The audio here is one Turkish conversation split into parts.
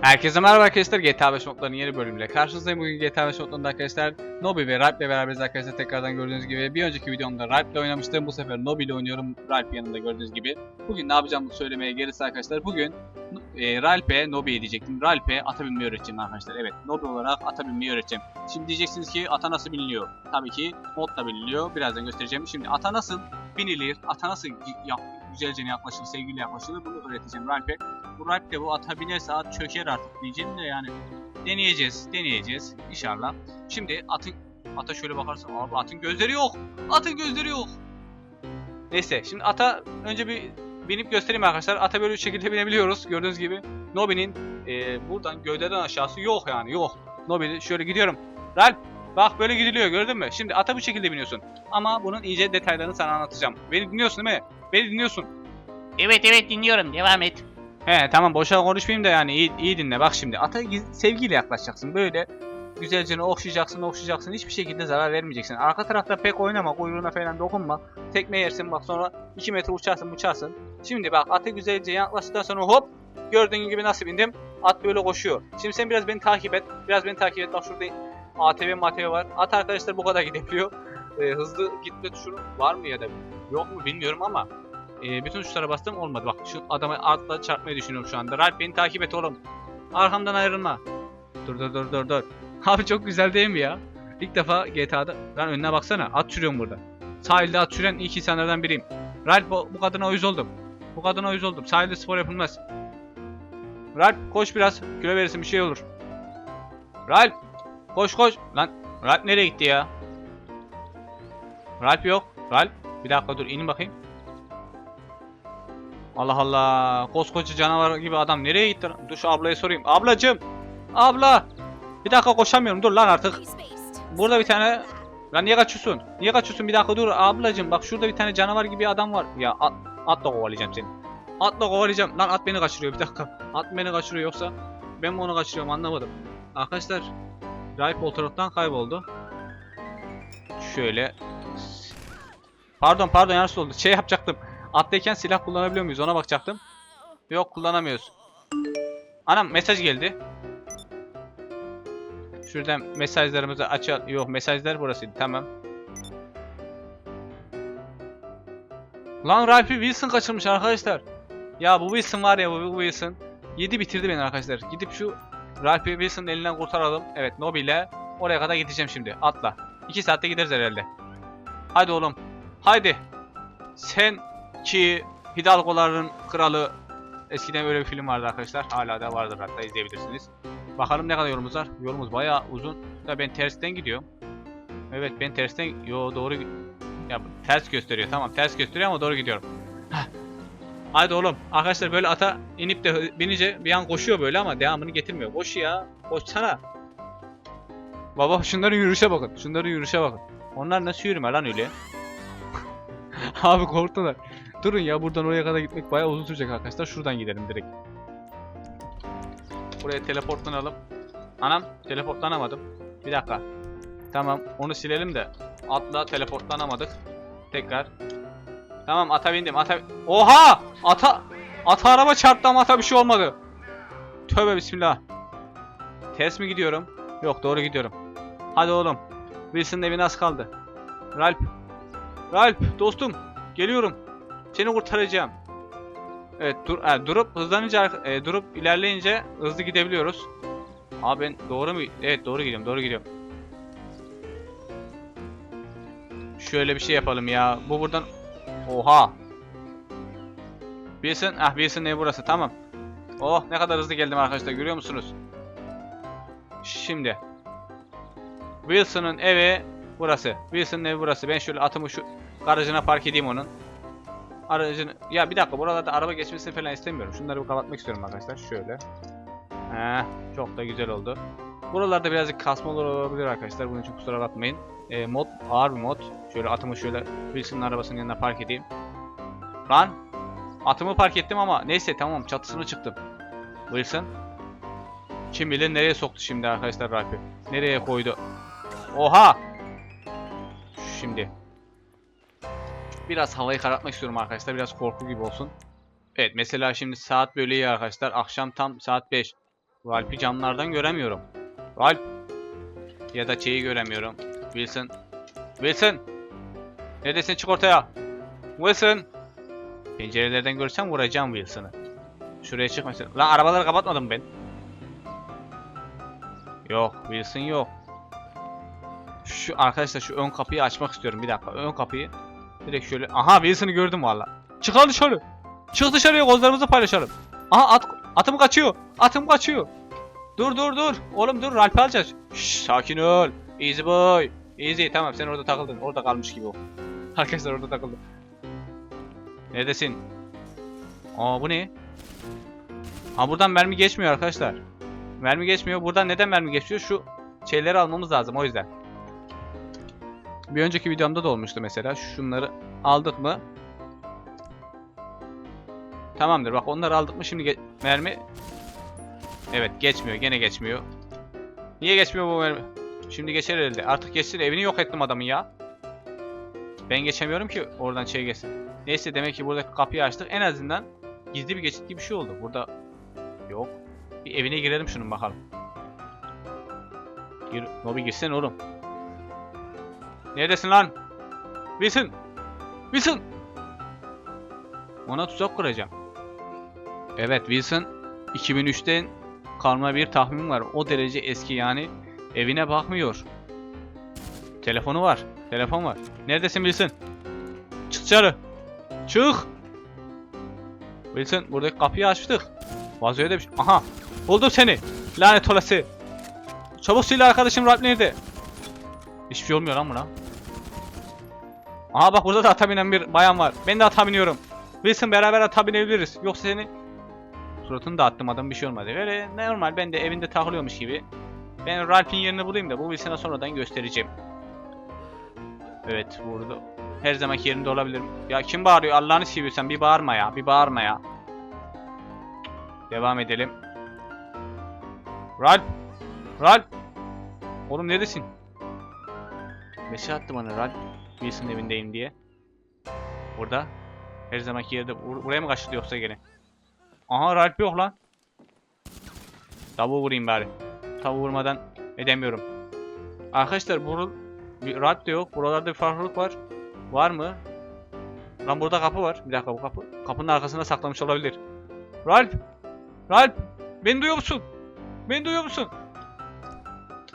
Herkese merhaba arkadaşlar GTA 5 modlarının yeni bölümüyle karşınızdayım. Bugün GTA 5 modlarında arkadaşlar Nobi ve Ralph ile beraberiz arkadaşlar tekrardan gördüğünüz gibi. Bir önceki videomda Ralph ile oynamıştım. Bu sefer Nobi ile oynuyorum. Ralph yanında gördüğünüz gibi. Bugün ne yapacağımı söylemeye gelirse arkadaşlar. Bugün e, Ralph'e Nobi'ye diyecektim. Ralph'e ata binmeyi öğreteceğim arkadaşlar. Evet Nobi olarak ata binmeyi öğreteceğim. Şimdi diyeceksiniz ki ata nasıl biniliyor? Tabii ki modla biniliyor. Birazdan göstereceğim. Şimdi ata nasıl binilir? Ata nasıl yap, güzelce yaklaşılır, sevgiyle yaklaşılır? Bunu öğreteceğim Ralph'e. Bu Ralph de bu ata binerse at çöker artık diyeceğim de yani deneyeceğiz, deneyeceğiz inşallah. Şimdi atın ata şöyle bakarsan abi atın gözleri yok. Atın gözleri yok. Neyse şimdi ata önce bir binip göstereyim arkadaşlar. Ata böyle bir şekilde binebiliyoruz gördüğünüz gibi. Nobi'nin e, buradan gövdeden aşağısı yok yani yok. Nobi şöyle gidiyorum. Ralph bak böyle gidiliyor gördün mü? Şimdi ata bu şekilde biniyorsun. Ama bunun iyice detaylarını sana anlatacağım. Beni dinliyorsun değil mi? Beni dinliyorsun. Evet evet dinliyorum devam et. He tamam boşa konuşmayayım da yani iyi, iyi dinle bak şimdi. Ata sevgiyle yaklaşacaksın böyle. Güzelce okşayacaksın okşayacaksın hiçbir şekilde zarar vermeyeceksin. Arka tarafta pek oynama kuyruğuna falan dokunma. Tekme yersin bak sonra 2 metre uçarsın uçarsın. Şimdi bak atı güzelce yaklaştıktan sonra hop gördüğün gibi nasıl bindim. At böyle koşuyor. Şimdi sen biraz beni takip et. Biraz beni takip et. Bak şurada ATV MATV var. At arkadaşlar bu kadar gidebiliyor. Ee, hızlı gitme tuşu var mı ya da yok mu bilmiyorum ama ee, bütün tuşlara bastım olmadı. Bak şu adama atla çarpmayı düşünüyorum şu anda. Ralph beni takip et oğlum. Arkamdan ayrılma. Dur dur dur dur dur. Abi çok güzel değil mi ya? İlk defa GTA'da. Lan önüne baksana. At sürüyorum burada. Sahilde at süren ilk insanlardan biriyim. Ralph bu, bu kadına uyuz oldum. Bu kadına uyuz oldum. Sahilde spor yapılmaz. Ralph koş biraz. Kilo verirsin bir şey olur. Ralph koş koş. Lan Ralph nereye gitti ya? Ralph yok. Ralph bir dakika dur inin bakayım. Allah Allah. Koskoca canavar gibi adam nereye gitti? Dur şu ablaya sorayım. Ablacım. Abla. Bir dakika koşamıyorum. Dur lan artık. Burada bir tane... Lan niye kaçıyorsun? Niye kaçıyorsun? Bir dakika dur. Ablacım bak şurada bir tane canavar gibi adam var. Ya at, atla kovalayacağım seni. Atla kovalayacağım. Lan at beni kaçırıyor bir dakika. At beni kaçırıyor yoksa ben mi onu kaçırıyorum anlamadım. Arkadaşlar Ralph ortalıktan kayboldu. Şöyle. Pardon pardon yanlış oldu. Şey yapacaktım. Attayken silah kullanabiliyor muyuz ona bakacaktım. Yok kullanamıyoruz. Anam mesaj geldi. Şuradan mesajlarımızı açalım. Yok mesajlar burasıydı tamam. Lan Ralph'i Wilson kaçırmış arkadaşlar. Ya bu Wilson var ya bu, Wilson. Yedi bitirdi beni arkadaşlar. Gidip şu Ralph'i Wilson'ın elinden kurtaralım. Evet Nobi ile oraya kadar gideceğim şimdi. Atla. 2 saatte gideriz herhalde. Haydi oğlum. Haydi. Sen ki Hidalgoların kralı eskiden öyle bir film vardı arkadaşlar. Hala da vardır hatta izleyebilirsiniz. Bakalım ne kadar yolumuz var. Yolumuz bayağı uzun. Da ben tersten gidiyorum. Evet ben tersten yo doğru ya ters gösteriyor tamam ters gösteriyor ama doğru gidiyorum. Hah. Haydi oğlum arkadaşlar böyle ata inip de binince bir an koşuyor böyle ama devamını getirmiyor. Koş ya koşsana. Baba şunların yürüyüşe bakın. Şunların yürüyüşe bakın. Onlar nasıl yürüme lan öyle? Abi korktular. Durun ya buradan oraya kadar gitmek bayağı uzun sürecek arkadaşlar. Şuradan gidelim direkt. Buraya teleportlanalım. Anam teleportlanamadım. Bir dakika. Tamam onu silelim de. Atla teleportlanamadık. Tekrar. Tamam ata bindim. Ata... Oha! Ata... Ata araba çarptı ama ata bir şey olmadı. Tövbe bismillah. Ters mi gidiyorum? Yok doğru gidiyorum. Hadi oğlum. Wilson'ın evi nasıl kaldı? Ralph. Ralph dostum. Geliyorum. Seni kurtaracağım. Evet dur e, durup hızlanınca e, durup ilerleyince hızlı gidebiliyoruz. Abi ben doğru mu? Evet doğru gidiyorum doğru gidiyorum. Şöyle bir şey yapalım ya. Bu buradan Oha. Wilson, ah Wilson evi burası tamam. Oh ne kadar hızlı geldim arkadaşlar görüyor musunuz? Şimdi Wilson'ın evi burası. Wilson'ın evi burası. Ben şöyle atımı şu garajına park edeyim onun. Aracını... Ya bir dakika buralarda araba geçmesini falan istemiyorum. Şunları bir kapatmak istiyorum arkadaşlar. Şöyle. Heh, çok da güzel oldu. Buralarda birazcık kasmalar olabilir arkadaşlar. Bunun için kusura bakmayın. Ee, mod ağır bir mod. Şöyle atımı şöyle Wilson'ın arabasının yanına park edeyim. Lan! Atımı park ettim ama neyse tamam çatısına çıktım. Wilson. Kim bilir nereye soktu şimdi arkadaşlar Ralph'i. Nereye koydu? Oha! Şimdi. Biraz havayı karartmak istiyorum arkadaşlar. Biraz korku gibi olsun. Evet mesela şimdi saat böyle iyi arkadaşlar. Akşam tam saat 5. Ralph'i camlardan göremiyorum. Ralph. Ya da şeyi göremiyorum. Wilson. Wilson. Neredesin çık ortaya. Wilson. Pencerelerden görsem vuracağım Wilson'ı. Şuraya çıkmasın. Lan arabaları kapatmadım ben. Yok Wilson yok. Şu arkadaşlar şu ön kapıyı açmak istiyorum bir dakika. Ön kapıyı direkt şöyle. Aha Wilson'ı gördüm valla. Çıkalım dışarı. Çık dışarıya kozlarımızı paylaşalım. Aha at, atım kaçıyor. Atım kaçıyor. Dur dur dur. Oğlum dur Ralph'i alacağız. Şşş sakin ol. Easy boy. Easy tamam sen orada takıldın. Orada kalmış gibi o. Arkadaşlar orada takıldı. Neredesin? Aa bu ne? Ha buradan mermi geçmiyor arkadaşlar. Mermi geçmiyor. Buradan neden mermi geçiyor? Şu şeyleri almamız lazım o yüzden. Bir önceki videomda da olmuştu mesela. Şunları aldık mı? Tamamdır. Bak onları aldık mı şimdi mermi Evet geçmiyor. Gene geçmiyor. Niye geçmiyor bu mermi? Şimdi geçer elde. Artık geçsin. Evini yok ettim adamın ya. Ben geçemiyorum ki oradan şey geçsin. Neyse demek ki buradaki kapıyı açtık. En azından gizli bir geçit gibi bir şey oldu. Burada yok. Bir evine girelim şunun bakalım. Gir, Nobi girsene oğlum. Neredesin lan? Wilson! Wilson! Ona tuzak kuracağım. Evet Wilson 2003'ten kalma bir tahmin var. O derece eski yani. Evine bakmıyor. Telefonu var. Telefon var. Neredesin Wilson? Çık dışarı. Çık. Wilson buradaki kapıyı açtık. Vazoya da şey. Aha. Buldum seni. Lanet olası. Çabuk sil arkadaşım Ralph nerede? Hiçbir şey olmuyor lan buna. Aha bak burada da ata binen bir bayan var. Ben de ata biniyorum. Wilson beraber ata binebiliriz. Yoksa seni Suratını da attım adam bir şey olmadı. Öyle normal ben de evinde takılıyormuş gibi. Ben Ralph'in yerini bulayım da bu Wilson'a sonradan göstereceğim. Evet burada. Her zamanki yerinde olabilirim. Ya kim bağırıyor Allah'ını seviyorsan bir bağırma ya. Bir bağırma ya. Devam edelim. Ralph. Ralph. Oğlum neredesin? Mesaj attı bana Ralph. Wilson evindeyim diye. Burada. Her zamanki yerde. Bur- buraya mı kaçtı yoksa gene? Aha Ralph yok lan. Tavuğu vurayım bari. Tavuğu vurmadan edemiyorum. Arkadaşlar bu bir Ralph de yok. Buralarda bir farklılık var. Var mı? Lan burada kapı var. Bir dakika bu kapı. Kapının arkasına saklamış olabilir. Ralph! Ralph! Beni duyuyor musun? Beni duyuyor musun?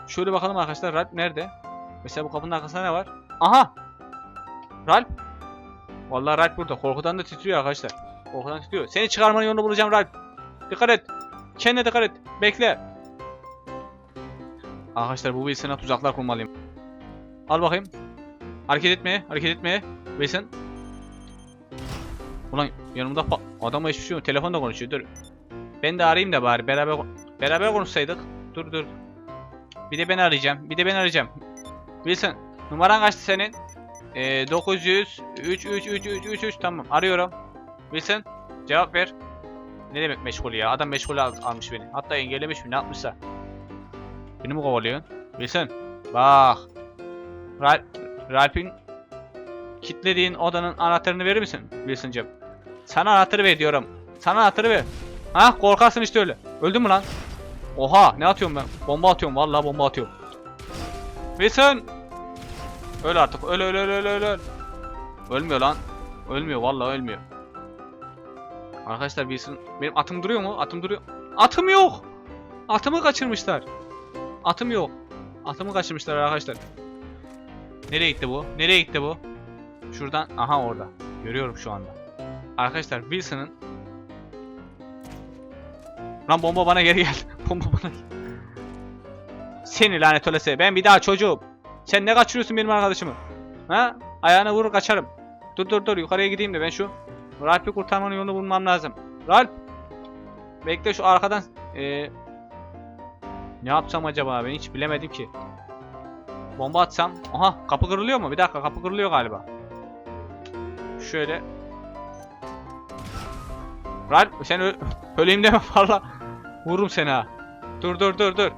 Şöyle bakalım arkadaşlar Ralph nerede? Mesela bu kapının arkasında ne var? Aha! Ralph! Vallahi Ralph burada. Korkudan da titriyor arkadaşlar. Korkudan titriyor. Seni çıkarmanın yolunu bulacağım Ralph. Dikkat et. Kendine dikkat et. Bekle. Arkadaşlar bu Wilson'a tuzaklar kurmalıyım. Al bakayım. Hareket etmeye, hareket etmeye. Wilson. Ulan yanımda adamla hiçbir şey yok. Telefonda konuşuyor. Dur. Ben de arayayım da bari. Beraber beraber konuşsaydık. Dur dur. Bir de ben arayacağım. Bir de ben arayacağım. Wilson. Numaran kaçtı senin? Ee, 900 3 3 3 3 3 3 tamam. Arıyorum. Wilson cevap ver. Ne demek meşgul ya? Adam meşgul al- almış beni. Hatta engellemiş mi? Ne yapmışsa. Beni mi kovalıyorsun? Wilson. Bak. Ralph, Ralph'in kilitlediğin odanın anahtarını verir misin Wilson'cığım? Sana anahtarı ver diyorum. Sana anahtarı ver. Ha korkarsın işte öyle. Öldün mü lan? Oha ne atıyorum ben? Bomba atıyorum vallahi bomba atıyorum. Wilson! Öl artık. Öl öl öl öl öl. Ölmüyor lan. Ölmüyor vallahi ölmüyor. Arkadaşlar Wilson benim atım duruyor mu? Atım duruyor. Atım yok. Atımı kaçırmışlar. Atım yok. Atımı kaçırmışlar arkadaşlar. Nereye gitti bu? Nereye gitti bu? Şuradan. Aha orada. Görüyorum şu anda. Arkadaşlar Wilson'ın Lan bomba bana geri geldi. bomba bana Seni lanet olası. Ben bir daha çocuğum. Sen ne kaçırıyorsun benim arkadaşımı? Ha? Ayağına vurur kaçarım. Dur dur dur yukarıya gideyim de ben şu Ralph'i kurtarmanın yolunu bulmam lazım. Ralph! Bekle şu arkadan ee, ne yapsam acaba ben hiç bilemedim ki. Bomba atsam. Aha kapı kırılıyor mu? Bir dakika kapı kırılıyor galiba. Şöyle. Ralph sen ö öleyim deme valla. Vururum seni ha. Dur dur dur dur.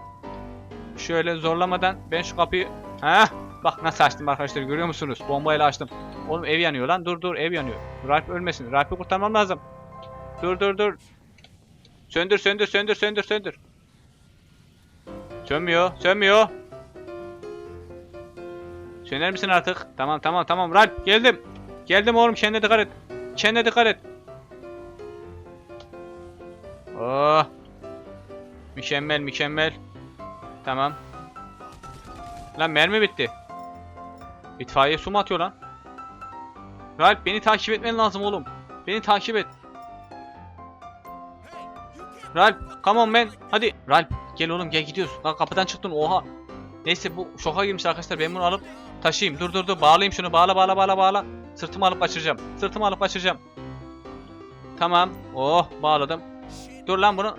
Şöyle zorlamadan ben şu kapıyı... Ha? Bak nasıl açtım arkadaşlar görüyor musunuz? Bombayla açtım. Oğlum ev yanıyor lan. Dur dur ev yanıyor. Ralph ölmesin. Ralph'i kurtarmam lazım. Dur dur dur. Söndür söndür söndür söndür söndür. Sönmüyor. Sönmüyor. Söner misin artık? Tamam tamam tamam. Ralp geldim. Geldim oğlum kendine dikkat et. Kendine dikkat et. Oh. Mükemmel mükemmel. Tamam. Lan mermi bitti. İtfaiye su mu atıyor lan? Ralp beni takip etmen lazım oğlum. Beni takip et. Ralp, come on man. Hadi. Ralp, gel oğlum gel gidiyoruz. Lan kapıdan çıktın oha. Neyse bu şoka girmiş arkadaşlar. Ben bunu alıp taşıyayım. Dur dur dur. Bağlayayım şunu. Bağla bağla bağla bağla. Sırtımı alıp kaçıracağım. Sırtımı alıp kaçıracağım. Tamam. Oh bağladım. Dur lan bunu.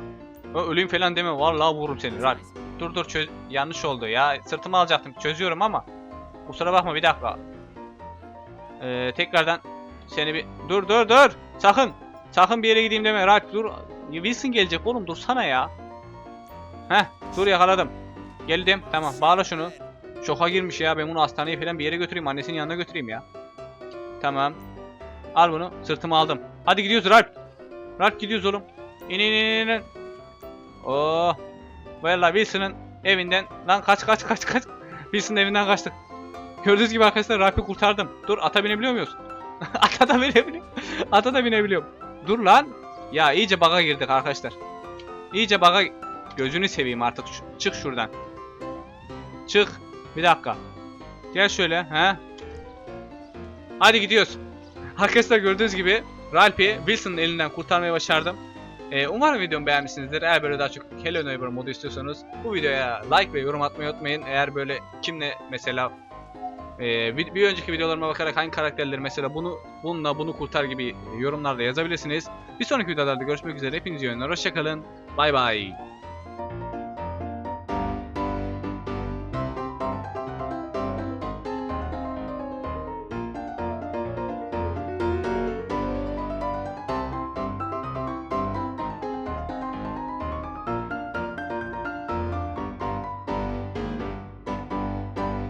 Öleyim falan deme. Vallahi vururum seni. Ralp. Dur dur çöz. Yanlış oldu ya. Sırtımı alacaktım. Çözüyorum ama. Kusura bakma bir dakika. Ee, tekrardan seni bir... Dur dur dur. Sakın. Sakın bir yere gideyim deme. Ralp dur. Wilson gelecek oğlum dursana ya. Heh dur yakaladım. Geldim tamam bağla şunu. Şoka girmiş ya ben bunu hastaneye falan bir yere götüreyim annesinin yanına götüreyim ya. Tamam. Al bunu sırtıma aldım. Hadi gidiyoruz Ralp. Ralp gidiyoruz oğlum. İn in in, in. Oh. Valla Wilson'ın evinden lan kaç kaç kaç kaç. Wilson'ın evinden kaçtık. Gördüğünüz gibi arkadaşlar Ralp'i kurtardım. Dur ata binebiliyor muyuz? ata da binebiliyorum. ata da binebiliyorum. Dur lan. Ya iyice baga girdik arkadaşlar. İyice baga gözünü seveyim artık. Çık şuradan. Çık. Bir dakika. Gel şöyle. He. Hadi gidiyoruz. Arkadaşlar gördüğünüz gibi Ralph'i Wilson'ın elinden kurtarmayı başardım. Ee, umarım videomu beğenmişsinizdir. Eğer böyle daha çok Hello Neighbor modu istiyorsanız bu videoya like ve yorum atmayı unutmayın. Eğer böyle kimle mesela ee, bir, bir önceki videolarıma bakarak hangi karakterleri mesela bunu bununla bunu kurtar gibi yorumlarda yazabilirsiniz. Bir sonraki videolarda görüşmek üzere. Hepinize iyi oyunlar. Hoşçakalın. Bay bay.